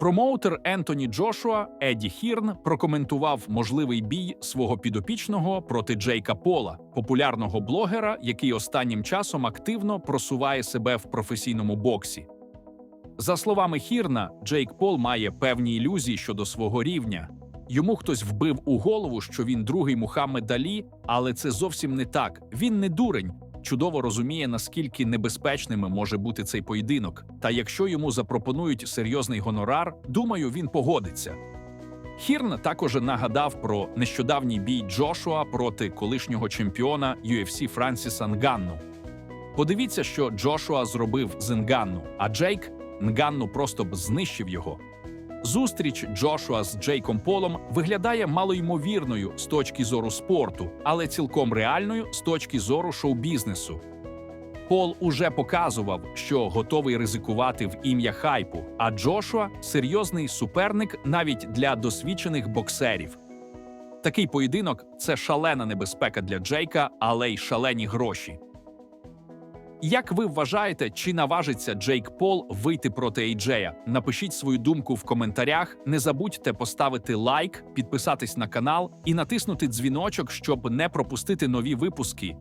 Промоутер Ентоні Джошуа Еді Хірн прокоментував можливий бій свого підопічного проти Джейка Пола, популярного блогера, який останнім часом активно просуває себе в професійному боксі. За словами Хірна, Джейк Пол має певні ілюзії щодо свого рівня. Йому хтось вбив у голову, що він другий Мухаммед Алі, але це зовсім не так. Він не дурень. Чудово розуміє, наскільки небезпечними може бути цей поєдинок. Та якщо йому запропонують серйозний гонорар, думаю, він погодиться. Хірн також нагадав про нещодавній бій Джошуа проти колишнього чемпіона UFC Франсіса Нганну. Подивіться, що Джошуа зробив з Нганну, а Джейк Нганну просто б знищив його. Зустріч Джошуа з Джейком Полом виглядає малоймовірною з точки зору спорту, але цілком реальною з точки зору шоу-бізнесу. Пол уже показував, що готовий ризикувати в ім'я хайпу, а Джошуа серйозний суперник навіть для досвідчених боксерів. Такий поєдинок це шалена небезпека для Джейка, але й шалені гроші. Як ви вважаєте, чи наважиться Джейк Пол вийти проти Ейджея? Напишіть свою думку в коментарях. Не забудьте поставити лайк, підписатись на канал і натиснути дзвіночок, щоб не пропустити нові випуски.